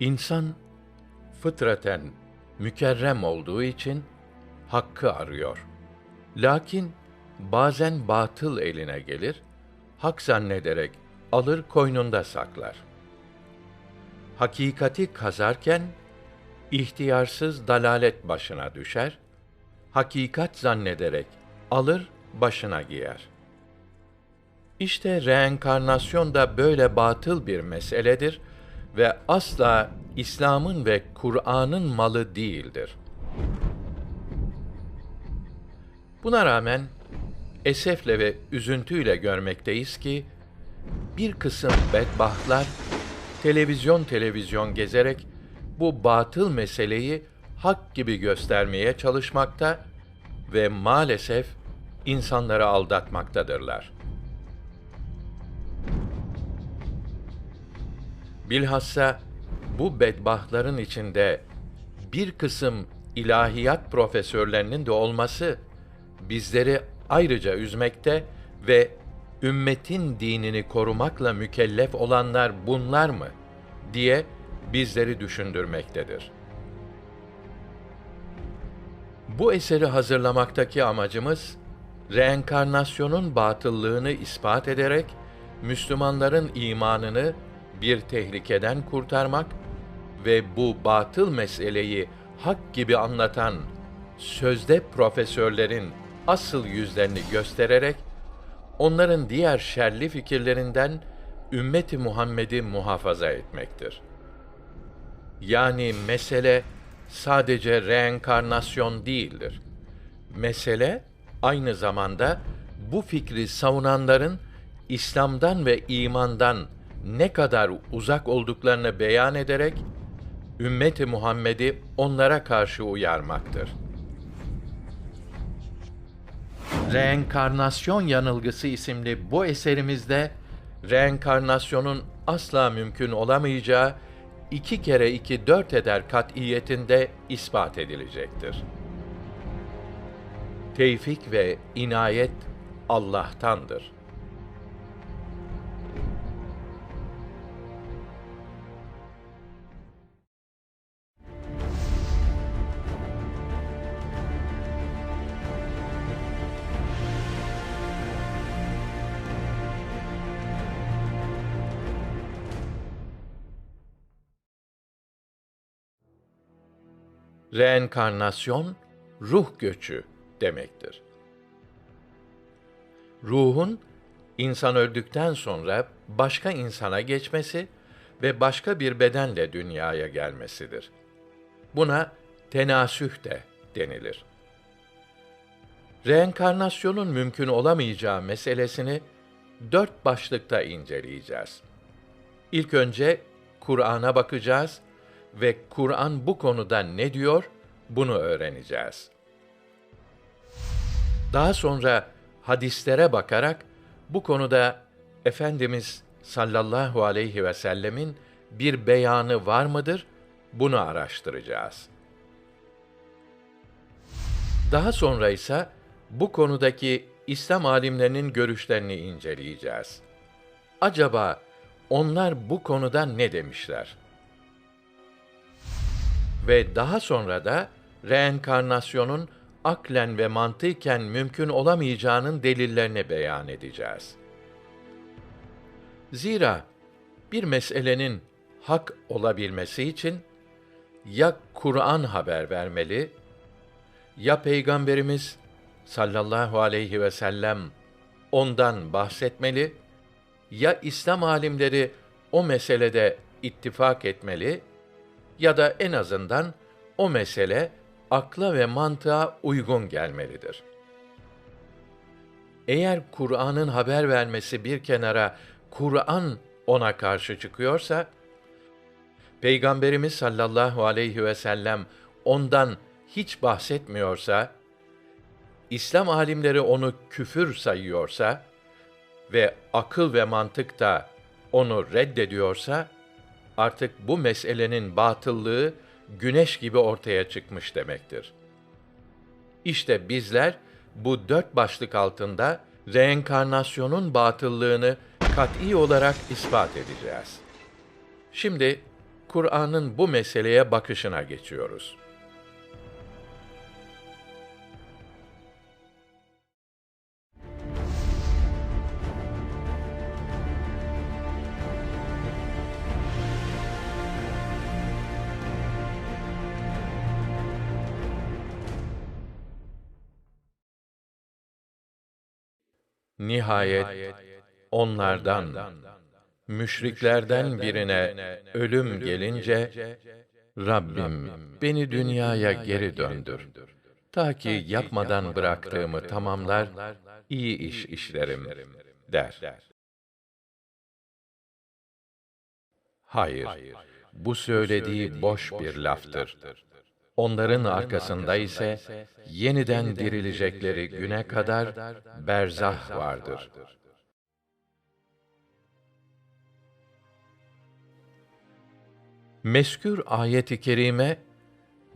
İnsan fıtraten mükerrem olduğu için hakkı arıyor. Lakin bazen batıl eline gelir, hak zannederek alır koynunda saklar. Hakikati kazarken ihtiyarsız dalalet başına düşer, hakikat zannederek alır başına giyer. İşte reenkarnasyon da böyle batıl bir meseledir ve asla İslam'ın ve Kur'an'ın malı değildir. Buna rağmen esefle ve üzüntüyle görmekteyiz ki bir kısım bedbahtlar televizyon televizyon gezerek bu batıl meseleyi hak gibi göstermeye çalışmakta ve maalesef insanları aldatmaktadırlar. Bilhassa bu bedbahtların içinde bir kısım ilahiyat profesörlerinin de olması bizleri ayrıca üzmekte ve ümmetin dinini korumakla mükellef olanlar bunlar mı diye bizleri düşündürmektedir. Bu eseri hazırlamaktaki amacımız reenkarnasyonun batıllığını ispat ederek Müslümanların imanını bir tehlikeden kurtarmak ve bu batıl meseleyi hak gibi anlatan sözde profesörlerin asıl yüzlerini göstererek onların diğer şerli fikirlerinden ümmeti Muhammed'i muhafaza etmektir. Yani mesele sadece reenkarnasyon değildir. Mesele aynı zamanda bu fikri savunanların İslam'dan ve imandan ne kadar uzak olduklarını beyan ederek ümmeti Muhammed'i onlara karşı uyarmaktır. Reenkarnasyon Yanılgısı isimli bu eserimizde reenkarnasyonun asla mümkün olamayacağı iki kere iki dört eder kat'iyetinde ispat edilecektir. Tevfik ve inayet Allah'tandır. Reenkarnasyon, ruh göçü demektir. Ruhun, insan öldükten sonra başka insana geçmesi ve başka bir bedenle dünyaya gelmesidir. Buna tenasüh de denilir. Reenkarnasyonun mümkün olamayacağı meselesini dört başlıkta inceleyeceğiz. İlk önce Kur'an'a bakacağız ve Kur'an bu konuda ne diyor bunu öğreneceğiz. Daha sonra hadislere bakarak bu konuda Efendimiz sallallahu aleyhi ve sellemin bir beyanı var mıdır? Bunu araştıracağız. Daha sonra ise bu konudaki İslam alimlerinin görüşlerini inceleyeceğiz. Acaba onlar bu konuda ne demişler? Ve daha sonra da reenkarnasyonun aklen ve mantıken mümkün olamayacağının delillerini beyan edeceğiz. Zira bir meselenin hak olabilmesi için ya Kur'an haber vermeli ya Peygamberimiz sallallahu aleyhi ve sellem ondan bahsetmeli ya İslam alimleri o meselede ittifak etmeli ya da en azından o mesele akla ve mantığa uygun gelmelidir. Eğer Kur'an'ın haber vermesi bir kenara Kur'an ona karşı çıkıyorsa Peygamberimiz sallallahu aleyhi ve sellem ondan hiç bahsetmiyorsa İslam alimleri onu küfür sayıyorsa ve akıl ve mantık da onu reddediyorsa artık bu meselenin batıllığı güneş gibi ortaya çıkmış demektir. İşte bizler bu dört başlık altında reenkarnasyonun batıllığını kat'î olarak ispat edeceğiz. Şimdi Kur'an'ın bu meseleye bakışına geçiyoruz. Nihayet onlardan, müşriklerden birine ölüm gelince, Rabbim beni dünyaya geri döndür. Ta ki yapmadan bıraktığımı tamamlar, iyi iş işlerim, der. Hayır, bu söylediği boş bir laftır. Onların arkasında ise yeniden dirilecekleri güne kadar berzah vardır. Meskür ayet-i kerime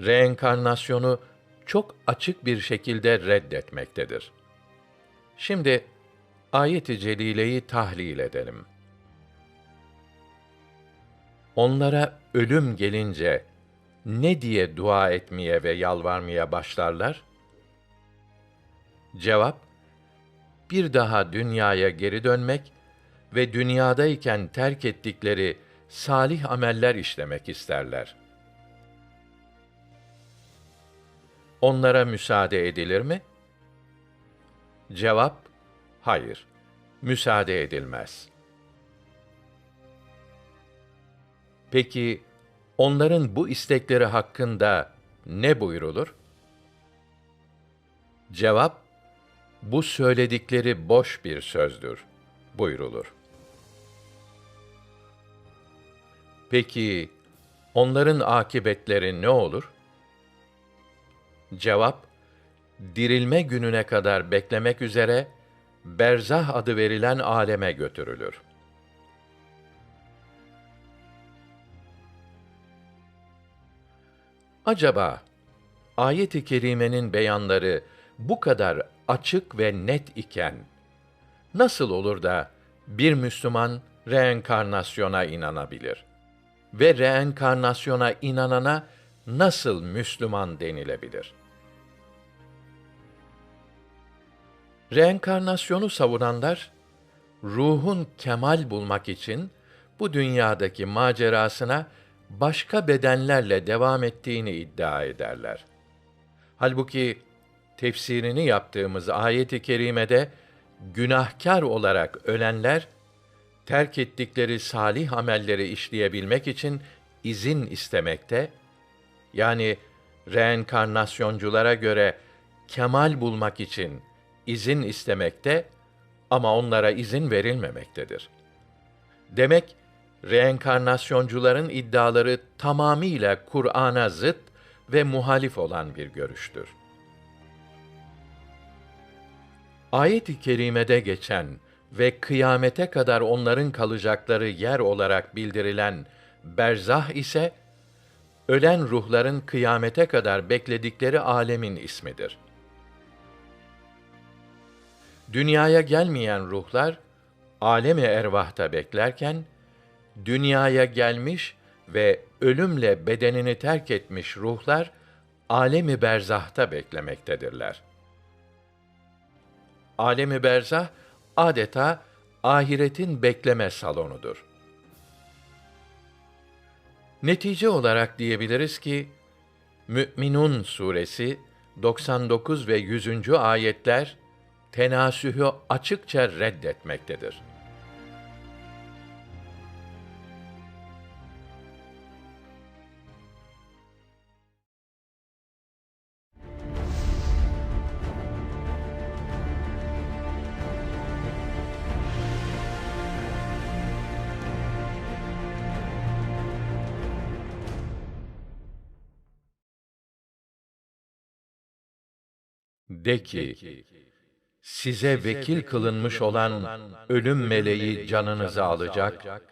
reenkarnasyonu çok açık bir şekilde reddetmektedir. Şimdi ayet-i celileyi tahlil edelim. Onlara ölüm gelince ne diye dua etmeye ve yalvarmaya başlarlar? Cevap: Bir daha dünyaya geri dönmek ve dünyadayken terk ettikleri salih ameller işlemek isterler. Onlara müsaade edilir mi? Cevap: Hayır. Müsaade edilmez. Peki onların bu istekleri hakkında ne buyrulur? Cevap: Bu söyledikleri boş bir sözdür buyrulur. Peki onların akibetleri ne olur? Cevap: Dirilme gününe kadar beklemek üzere berzah adı verilen aleme götürülür. Acaba ayet-i kerimenin beyanları bu kadar açık ve net iken nasıl olur da bir Müslüman reenkarnasyona inanabilir? Ve reenkarnasyona inanana nasıl Müslüman denilebilir? Reenkarnasyonu savunanlar ruhun kemal bulmak için bu dünyadaki macerasına başka bedenlerle devam ettiğini iddia ederler. Halbuki tefsirini yaptığımız ayet-i kerimede günahkar olarak ölenler terk ettikleri salih amelleri işleyebilmek için izin istemekte, yani reenkarnasyonculara göre kemal bulmak için izin istemekte ama onlara izin verilmemektedir. Demek reenkarnasyoncuların iddiaları tamamıyla Kur'an'a zıt ve muhalif olan bir görüştür. Ayet-i kerimede geçen ve kıyamete kadar onların kalacakları yer olarak bildirilen berzah ise ölen ruhların kıyamete kadar bekledikleri alemin ismidir. Dünyaya gelmeyen ruhlar alemi ervahta beklerken dünyaya gelmiş ve ölümle bedenini terk etmiş ruhlar alemi berzahta beklemektedirler. Alemi berzah adeta ahiretin bekleme salonudur. Netice olarak diyebiliriz ki Mü'minun suresi 99 ve 100. ayetler tenasühü açıkça reddetmektedir. De ki, size vekil kılınmış olan ölüm meleği canınızı alacak,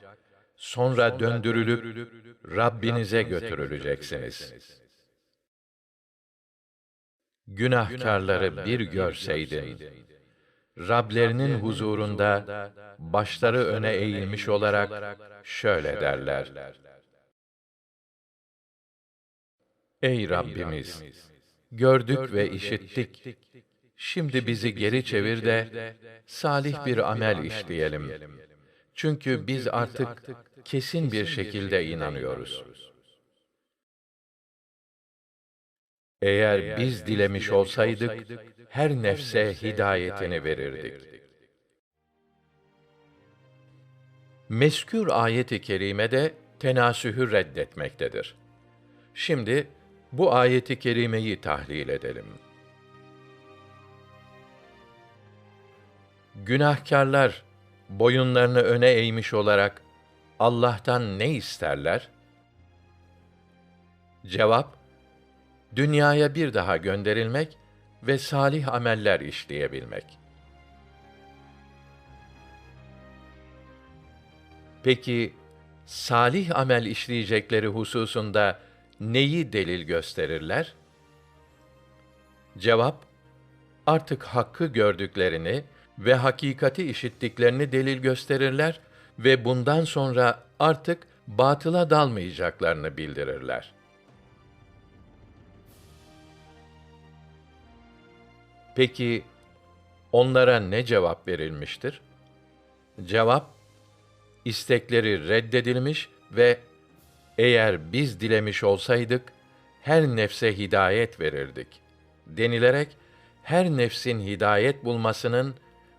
sonra döndürülüp Rabbinize götürüleceksiniz. Günahkarları bir görseydin, Rablerinin huzurunda başları öne eğilmiş olarak şöyle derler: Ey Rabbimiz! Gördük ve işittik. Şimdi bizi geri çevir de salih bir amel işleyelim. Çünkü biz artık kesin bir şekilde inanıyoruz. Eğer biz dilemiş olsaydık, her nefse hidayetini verirdik. Meskür ayeti kerimede tenasühü reddetmektedir. Şimdi bu ayeti kerimeyi tahlil edelim. Günahkarlar boyunlarını öne eğmiş olarak Allah'tan ne isterler? Cevap: Dünyaya bir daha gönderilmek ve salih ameller işleyebilmek. Peki salih amel işleyecekleri hususunda neyi delil gösterirler? Cevap: Artık hakkı gördüklerini ve hakikati işittiklerini delil gösterirler ve bundan sonra artık batıla dalmayacaklarını bildirirler. Peki onlara ne cevap verilmiştir? Cevap istekleri reddedilmiş ve eğer biz dilemiş olsaydık her nefse hidayet verirdik denilerek her nefsin hidayet bulmasının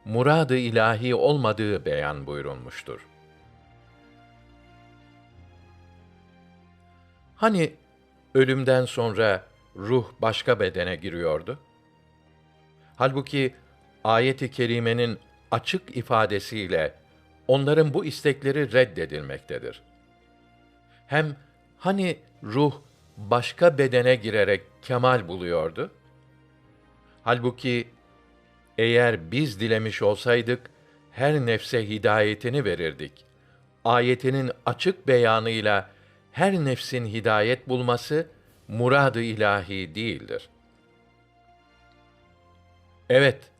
muradı ilahi olmadığı beyan buyurulmuştur. Hani ölümden sonra ruh başka bedene giriyordu? Halbuki ayet-i kerimenin açık ifadesiyle onların bu istekleri reddedilmektedir. Hem hani ruh başka bedene girerek kemal buluyordu? Halbuki eğer biz dilemiş olsaydık her nefse hidayetini verirdik. Ayetinin açık beyanıyla her nefsin hidayet bulması muradı ilahi değildir. Evet,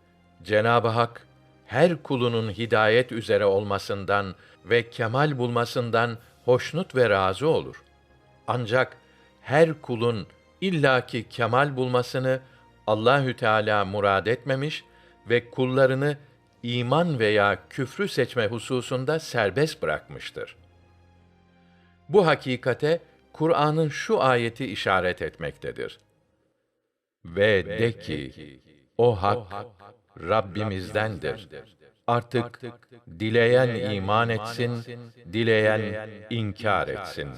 Cenab-ı Hak her kulunun hidayet üzere olmasından ve kemal bulmasından hoşnut ve razı olur. Ancak her kulun illaki kemal bulmasını Allahü Teala murad etmemiş ve kullarını iman veya küfrü seçme hususunda serbest bırakmıştır. Bu hakikate Kur'an'ın şu ayeti işaret etmektedir. Ve de ki, o hak Rabbimizdendir. Artık dileyen iman etsin, dileyen inkar etsin.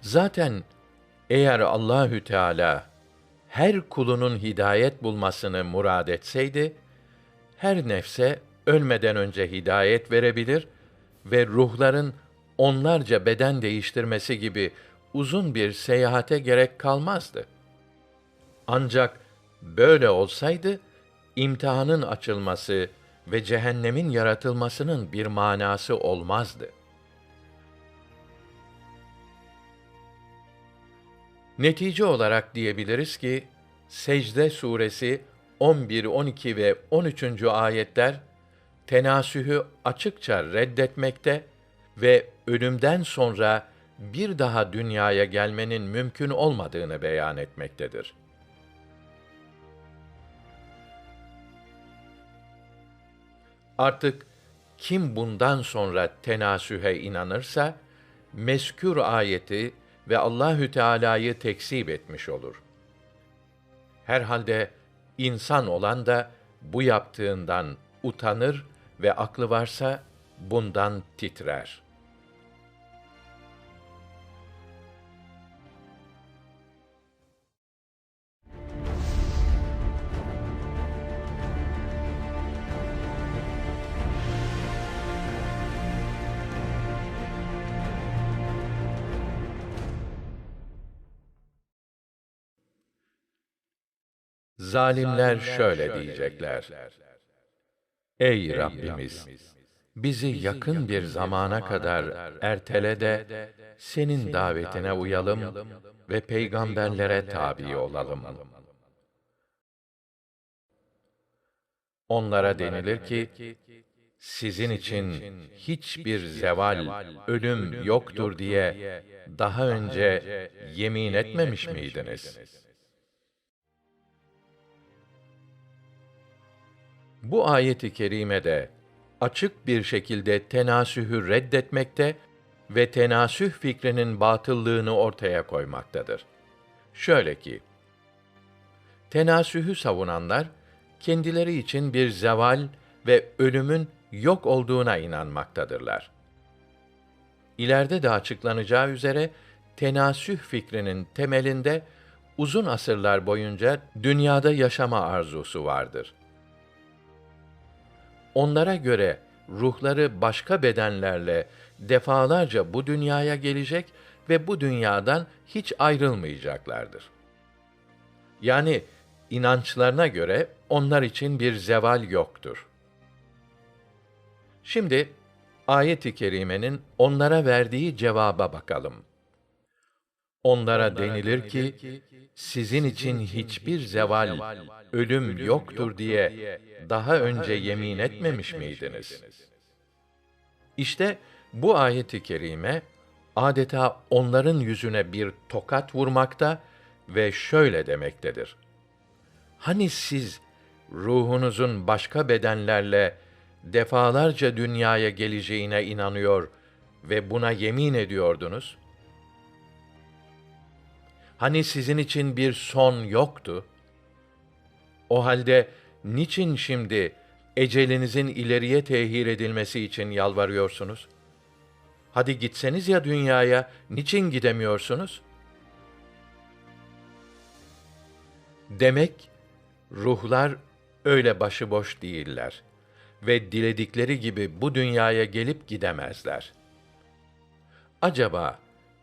Zaten eğer Allahü Teala her kulunun hidayet bulmasını murad etseydi, her nefse ölmeden önce hidayet verebilir ve ruhların onlarca beden değiştirmesi gibi uzun bir seyahate gerek kalmazdı. Ancak böyle olsaydı imtihanın açılması ve cehennemin yaratılmasının bir manası olmazdı. Netice olarak diyebiliriz ki Secde suresi 11, 12 ve 13. ayetler tenasühü açıkça reddetmekte ve ölümden sonra bir daha dünyaya gelmenin mümkün olmadığını beyan etmektedir. Artık kim bundan sonra tenasühe inanırsa meskür ayeti ve Allahü Teala'yı tekzip etmiş olur. Herhalde insan olan da bu yaptığından utanır ve aklı varsa bundan titrer.'' Zalimler şöyle diyecekler. Ey Rabbimiz! Bizi yakın bir zamana kadar ertele de senin davetine uyalım ve peygamberlere tabi olalım. Onlara denilir ki, sizin için hiçbir zeval, ölüm yoktur diye daha önce yemin etmemiş miydiniz? Bu ayeti kerimede açık bir şekilde tenasühü reddetmekte ve tenasüh fikrinin batıllığını ortaya koymaktadır. Şöyle ki, tenasühü savunanlar, kendileri için bir zeval ve ölümün yok olduğuna inanmaktadırlar. İleride de açıklanacağı üzere, tenasüh fikrinin temelinde uzun asırlar boyunca dünyada yaşama arzusu vardır. Onlara göre ruhları başka bedenlerle defalarca bu dünyaya gelecek ve bu dünyadan hiç ayrılmayacaklardır. Yani inançlarına göre onlar için bir zeval yoktur. Şimdi ayet-i kerimenin onlara verdiği cevaba bakalım. Onlara denilir ki, sizin için hiçbir zeval, ölüm yoktur diye daha önce yemin etmemiş miydiniz? İşte bu ayet-i kerime adeta onların yüzüne bir tokat vurmakta ve şöyle demektedir. Hani siz ruhunuzun başka bedenlerle defalarca dünyaya geleceğine inanıyor ve buna yemin ediyordunuz? Hani sizin için bir son yoktu? O halde niçin şimdi ecelinizin ileriye tehir edilmesi için yalvarıyorsunuz? Hadi gitseniz ya dünyaya, niçin gidemiyorsunuz? Demek ruhlar öyle başıboş değiller ve diledikleri gibi bu dünyaya gelip gidemezler. Acaba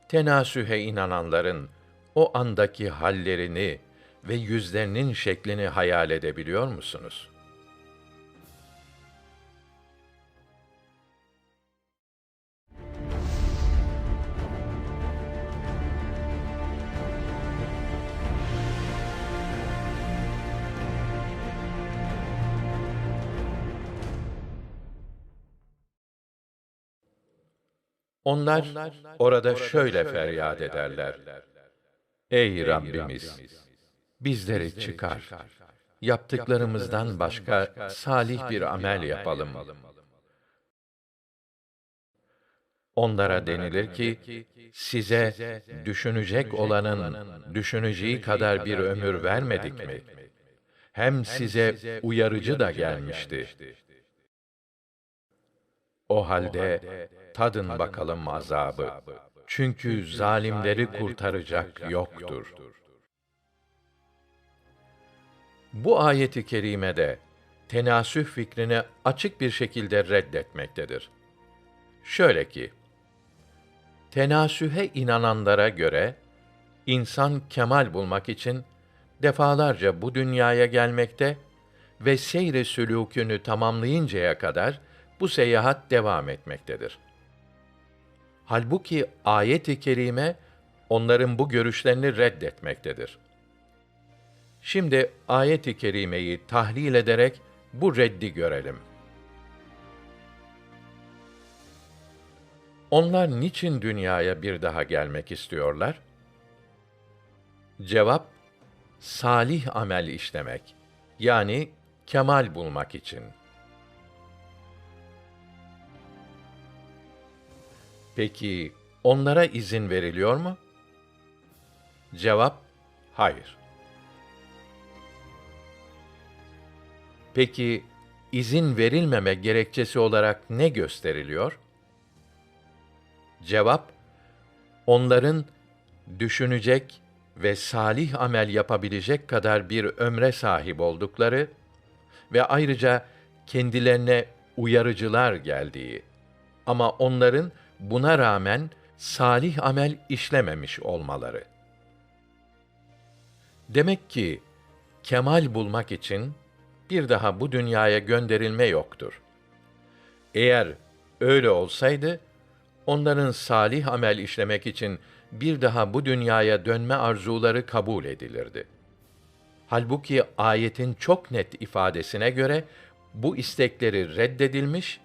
tenasühe inananların o andaki hallerini ve yüzlerinin şeklini hayal edebiliyor musunuz? Onlar orada şöyle feryat ederler. Ey Rabbimiz! Bizleri çıkar. Yaptıklarımızdan başka salih bir amel yapalım. Onlara denilir ki, size düşünecek olanın düşüneceği kadar bir ömür vermedik mi? Hem size uyarıcı da gelmişti. O halde tadın bakalım azabı. Çünkü zalimleri kurtaracak yoktur. Bu ayeti kerimede tenasüh fikrini açık bir şekilde reddetmektedir. Şöyle ki, tenasühe inananlara göre insan kemal bulmak için defalarca bu dünyaya gelmekte ve seyre sülûkünü tamamlayıncaya kadar bu seyahat devam etmektedir. Halbuki ayet-i kerime onların bu görüşlerini reddetmektedir. Şimdi ayet-i kerimeyi tahlil ederek bu reddi görelim. Onlar niçin dünyaya bir daha gelmek istiyorlar? Cevap salih amel işlemek yani kemal bulmak için. Peki onlara izin veriliyor mu? Cevap hayır. Peki izin verilmeme gerekçesi olarak ne gösteriliyor? Cevap onların düşünecek ve salih amel yapabilecek kadar bir ömre sahip oldukları ve ayrıca kendilerine uyarıcılar geldiği ama onların buna rağmen salih amel işlememiş olmaları. Demek ki kemal bulmak için bir daha bu dünyaya gönderilme yoktur. Eğer öyle olsaydı onların salih amel işlemek için bir daha bu dünyaya dönme arzuları kabul edilirdi. Halbuki ayetin çok net ifadesine göre bu istekleri reddedilmiş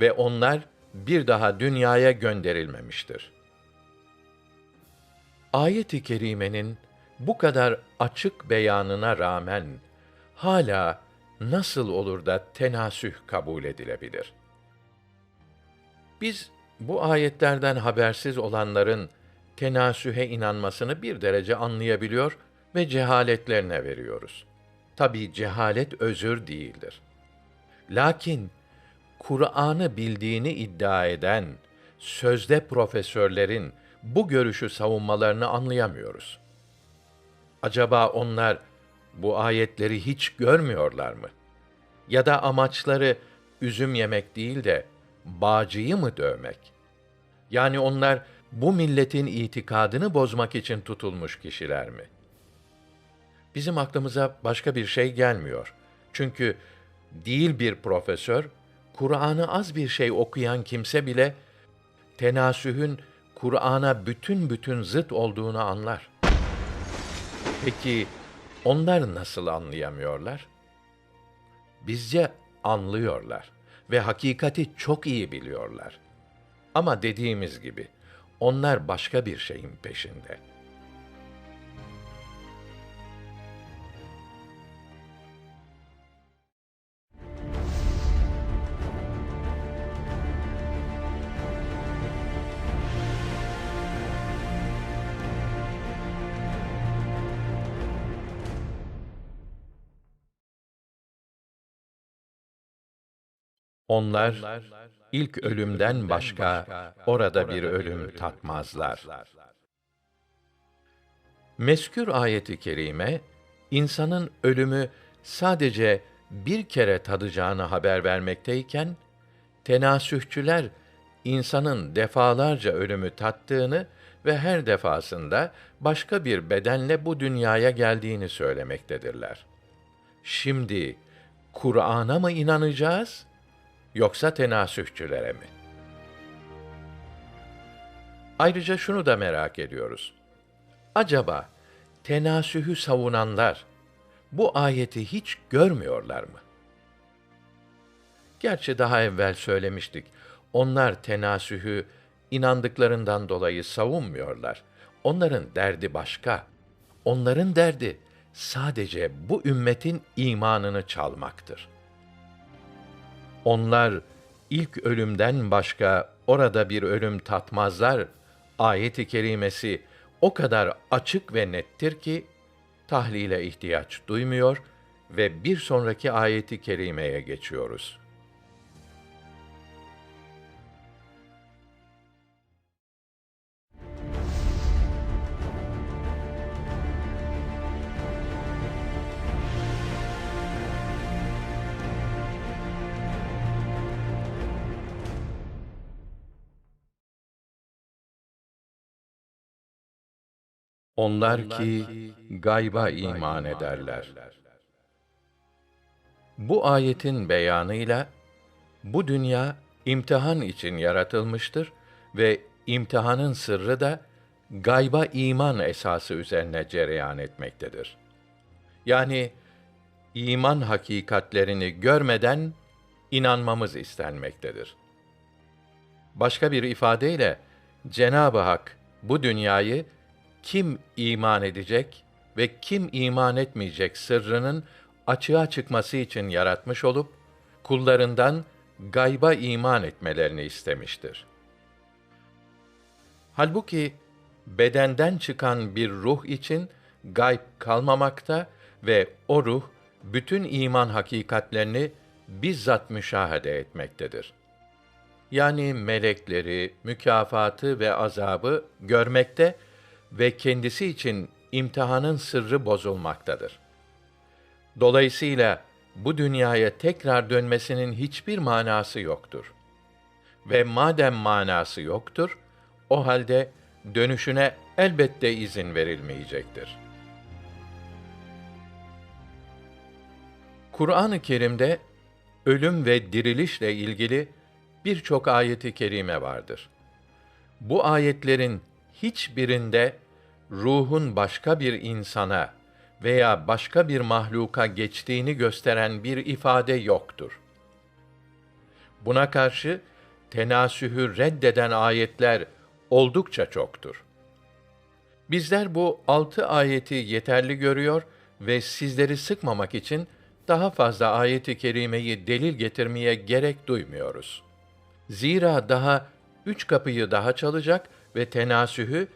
ve onlar bir daha dünyaya gönderilmemiştir. Ayet-i kerimenin bu kadar açık beyanına rağmen hala nasıl olur da tenasüh kabul edilebilir? Biz bu ayetlerden habersiz olanların tenasühe inanmasını bir derece anlayabiliyor ve cehaletlerine veriyoruz. Tabi cehalet özür değildir. Lakin Kur'an'ı bildiğini iddia eden sözde profesörlerin bu görüşü savunmalarını anlayamıyoruz. Acaba onlar bu ayetleri hiç görmüyorlar mı? Ya da amaçları üzüm yemek değil de bağcıyı mı dövmek? Yani onlar bu milletin itikadını bozmak için tutulmuş kişiler mi? Bizim aklımıza başka bir şey gelmiyor. Çünkü değil bir profesör, Kur'an'ı az bir şey okuyan kimse bile tenasühün Kur'an'a bütün bütün zıt olduğunu anlar. Peki onlar nasıl anlayamıyorlar? Bizce anlıyorlar ve hakikati çok iyi biliyorlar. Ama dediğimiz gibi onlar başka bir şeyin peşinde. Onlar ilk ölümden başka orada bir ölüm tatmazlar. Meskür ayeti kerime insanın ölümü sadece bir kere tadacağını haber vermekteyken tenasühçüler insanın defalarca ölümü tattığını ve her defasında başka bir bedenle bu dünyaya geldiğini söylemektedirler. Şimdi Kur'an'a mı inanacağız yoksa tenasühçülere mi? Ayrıca şunu da merak ediyoruz. Acaba tenasühü savunanlar bu ayeti hiç görmüyorlar mı? Gerçi daha evvel söylemiştik. Onlar tenasühü inandıklarından dolayı savunmuyorlar. Onların derdi başka. Onların derdi sadece bu ümmetin imanını çalmaktır.'' Onlar ilk ölümden başka orada bir ölüm tatmazlar. Ayet-i kerimesi o kadar açık ve nettir ki tahlile ihtiyaç duymuyor ve bir sonraki ayeti kerimeye geçiyoruz. Onlar ki gayba iman ederler. Bu ayetin beyanıyla bu dünya imtihan için yaratılmıştır ve imtihanın sırrı da gayba iman esası üzerine cereyan etmektedir. Yani iman hakikatlerini görmeden inanmamız istenmektedir. Başka bir ifadeyle Cenab-ı Hak bu dünyayı kim iman edecek ve kim iman etmeyecek sırrının açığa çıkması için yaratmış olup kullarından gayba iman etmelerini istemiştir. Halbuki bedenden çıkan bir ruh için gayb kalmamakta ve o ruh bütün iman hakikatlerini bizzat müşahede etmektedir. Yani melekleri, mükafatı ve azabı görmekte ve kendisi için imtihanın sırrı bozulmaktadır. Dolayısıyla bu dünyaya tekrar dönmesinin hiçbir manası yoktur. Ve madem manası yoktur, o halde dönüşüne elbette izin verilmeyecektir. Kur'an-ı Kerim'de ölüm ve dirilişle ilgili birçok ayeti kerime vardır. Bu ayetlerin hiçbirinde ruhun başka bir insana veya başka bir mahluka geçtiğini gösteren bir ifade yoktur. Buna karşı tenasühü reddeden ayetler oldukça çoktur. Bizler bu altı ayeti yeterli görüyor ve sizleri sıkmamak için daha fazla ayeti kerimeyi delil getirmeye gerek duymuyoruz. Zira daha üç kapıyı daha çalacak ve tenasühü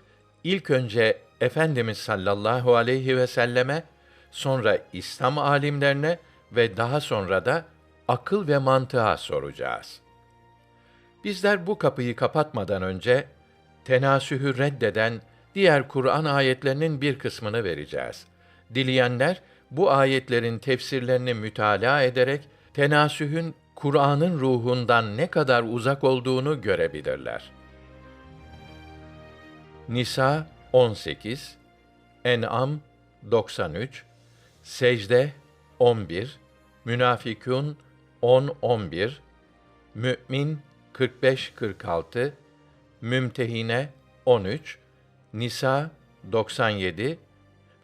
ilk önce Efendimiz sallallahu aleyhi ve selleme, sonra İslam alimlerine ve daha sonra da akıl ve mantığa soracağız. Bizler bu kapıyı kapatmadan önce tenasühü reddeden diğer Kur'an ayetlerinin bir kısmını vereceğiz. Dileyenler bu ayetlerin tefsirlerini mütalaa ederek tenasühün Kur'an'ın ruhundan ne kadar uzak olduğunu görebilirler. Nisa 18, En'am 93, Secde 11, Münafikun 10-11, Mü'min 45-46, Mümtehine 13, Nisa 97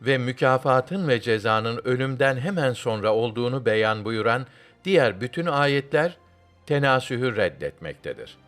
ve mükafatın ve cezanın ölümden hemen sonra olduğunu beyan buyuran diğer bütün ayetler tenasühü reddetmektedir.